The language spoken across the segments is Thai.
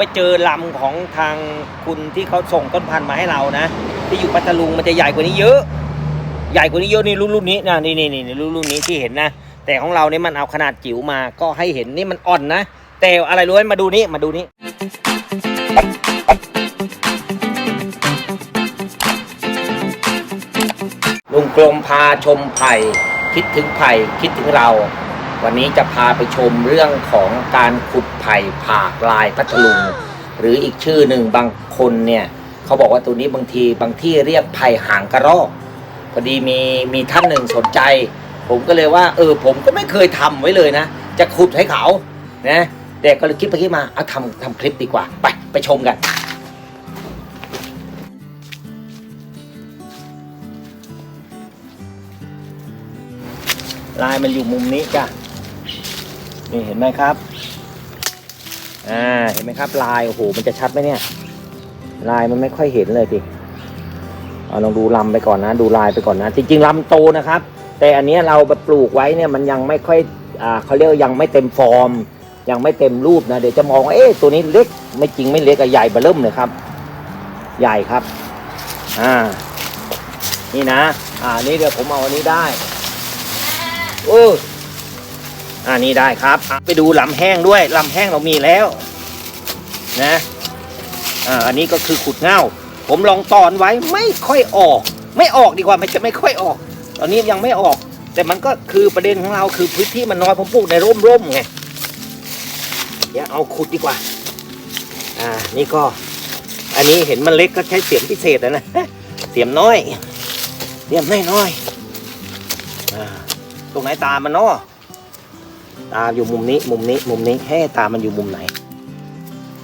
ไปเจอลำของทางคุณที่เขาส่งต้นพันธุ์มาให้เรานะ ที่อยู่พัทลุงมันจะใหญ่กว่านี้เยอะ ใหญ่กว่านี้เยอะนี่รุ่นรุ่นนี้นะนี่นี่นี่รุ่นรุ่นนี้ที่เห็นนะ แต่ของเราเนี่ยมันเอาขนาดจิ๋วมาก็ให้เห็นนี่มันอ่อนนะ แต่อะไรรู้ไหมมาดูนี่มาดูนี่ลุงกลมพาชมไผ่คิดถึงไผ่คิดถึงเรา วันนี้จะพาไปชมเรื่องของการขุดไผ่ผากลายพัทลุง หรืออีกชื่อหนึ่งบางคนเนี่ยเขาบอกว่าตัวนี้บางทีบางที่เรียกไผ่หางกระรอกพอดีมีมีท่านหนึ่งสนใจ ผมก็เลยว่า เออผมก็ไม่เคยทำไว้เลยนะ จะขุดให้เขานะแต่ก็เลยคิดไปคิดมาเอาทำทำคลิปดีกว่า ไปไปชมกันลายมันอยู่มุมนี้จ้ะ นี่เห็นไหมครับ อ่า เห็นไหมครับ ลาย โอ้โห มันจะชัดไหมเนี่ย ลายมันไม่ค่อยเห็นเลยทีเอาลองดูลำไปก่อนนะ ดูลายไปก่อนนะ จริงๆลำโตนะครับ แต่อันนี้เราไปปลูกไว้เนี่ยมันยังไม่ค่อย อ่าเขาเรียกยังไม่เต็มฟอร์ม ยังไม่เต็มรูปนะ เดี๋ยวจะมองว่า เอ๊ะ ตัวนี้เล็ก ไม่จริงไม่เล็กอะใหญ่เบิ่มเลยครับ ใหญ่ครับ อ่า นี่นะ อ่า นี่เดี๋ยวผมเอาอันนี้ได้ โอ้ อันนี้ได้ครับอะไปดูลำแห้งด้วยลำแห้งเรามีแล้วนะอ่าอันนี้ก็คือขุดเง่า ผมลองตอนไว้ไม่ค่อยออก ไม่ออกดีกว่ามันจะไม่ค่อยออก ตอนนี้ยังไม่ออก แต่มันก็คือประเด็นของเราคือพื้นที่มันน้อยผมปลูกในร่มร่มๆไงเดี๋ยวเอาขุดดีกว่า อ่า นี่ก็ อันนี้เห็นมันเล็กก็ใช้เสียมพิเศษนะนะเสียมน้อยเสียมน้อยน้อยๆอ่าตรงไหนตามันเนาะ ตาอยู่มุมนี้ มุมนี้ มุมนี้ให้ตามันอยู่มุมไหน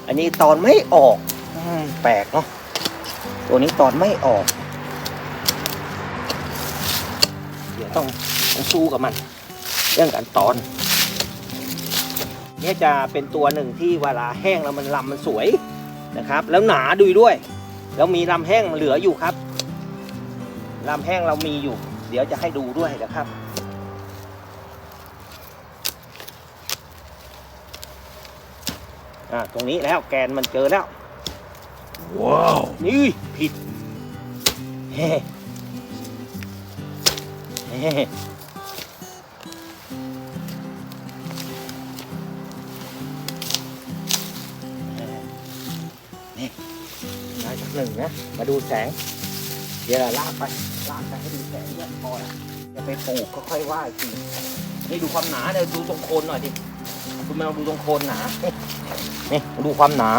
อันนี้ตอนไม่ออกอแปลกเนาะตัวนี้ตอนไม่ออก เดี๋ยวต้องต้องสู้กับมัน เรื่องการตอนนี่จะเป็นตัวหนึ่งที่เวลาแห้งแล้วมันลำมันสวยนะครับ แล้วหนาดุยด้วย แล้วมีลำแห้งเหลืออยู่ครับลำแห้งเรามีอยู่ เดี๋ยวจะให้ดูด้วยนะครับ อ่าตรงนี้แล้วแกนมันเจอแล้ว ว้าว นี่ผิดเฮ้เฮ้นี่ได้สักหนึ่งนะ มาดูแสง เดี๋ยวเราลากไป ลากไปให้ดูแสงเนี่ยพอละจะไปปลูกก็ค่อยว่าอีกทีนี่ดูความหนาเดี๋ยวดูตรงโคนหน่อยดิ คุณแมวดูตรงโคนหนา นี่ดูความหนา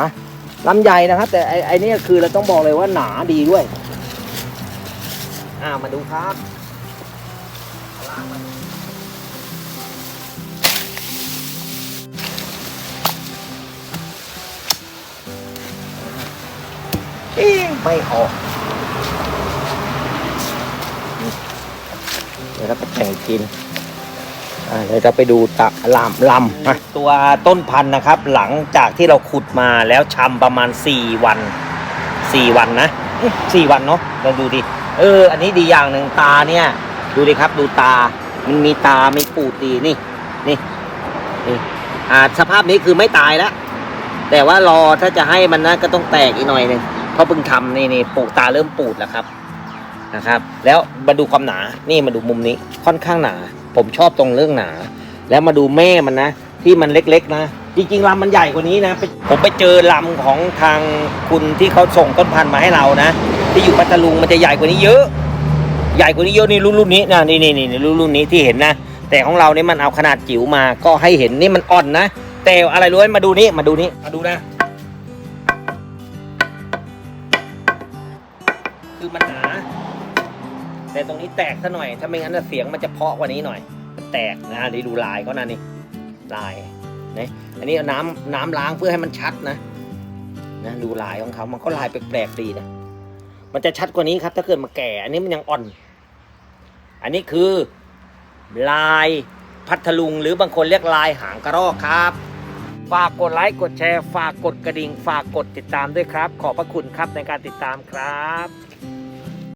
ลำใหญ่นะครับ แต่ไอ้ไอ้นี่คือเราต้องบอกเลยว่าหนาดีด้วย อ่ามาดูครับอ๊ะไม่ออกเดี๋ยวเราไปแต่งกิน เดี๋ยวเราไปดูตะลำลำอะตัวต้นพันธุ์นะครับ หลังจากที่เราขุดมาแล้วชำประมาณ 4 วัน 4 วันนะสี่วันเนาะเราดูดิเออ อันนี้ดีอย่างหนึ่งตาเนี่ย ดูดิครับ ดูตา มันมีตามีปูดดีนี่ นี่นี่อ่าสภาพนี้คือไม่ตายแล้วแต่ว่ารอถ้าจะให้มันนะก็ต้องแตกอีกหน่อยหนึ่งเพราะเพิ่งทำนี่นี่ปูตาเริ่มปูดแล้วครับนะครับ แล้วมาดูความหนานี่มาดูมุมนี้ค่อนข้างหนา ผมชอบตรงเรื่องหนา แล้วมาดูแม่มันนะ ที่มันเล็ก ๆ นะ จริงๆลำมันใหญ่กว่านี้นะ ผมไปเจอลำของทางคุณที่เขาส่งต้นพันธุ์มาให้เรานะ ที่อยู่พัทลุงมันจะใหญ่กว่านี้เยอะ ใหญ่กว่านี้เยอะนี่รุ่นรุ่นนี้นะนี่นี่นี่รุ่นรุ่นนี้ที่เห็นนะ แต่ของเราเนี่ยมันเอาขนาดจิ๋วมาก็ให้เห็นนี่มันอ่อนนะ แต่อะไรรู้ไหมมาดูนี่มาดูนี่มาดูนะ แต่ตรงนี้แตกซะหน่อย ถ้าไม่งั้นเสียงมันจะเพาะกว่านี้หน่อย มันแตกนะนี่ดูลายก็นะนี่ลายนะอันนี้เอาน้ำน้ำล้างเพื่อให้มันชัดนะนะดูลายของเขามันก็ลายแปลกๆดีนะมันจะชัดกว่านี้ครับ ถ้าเกิดมาแก่ อันนี้มันยังอ่อน อันนี้คือลายพัทลุงหรือบางคนเรียกลายหางกระรอกครับ ฝากกดไลค์กดแชร์ ฝากกดกระดิ่ง ฝากกดติดตามด้วยครับ ขอบพระคุณครับในการติดตามครับ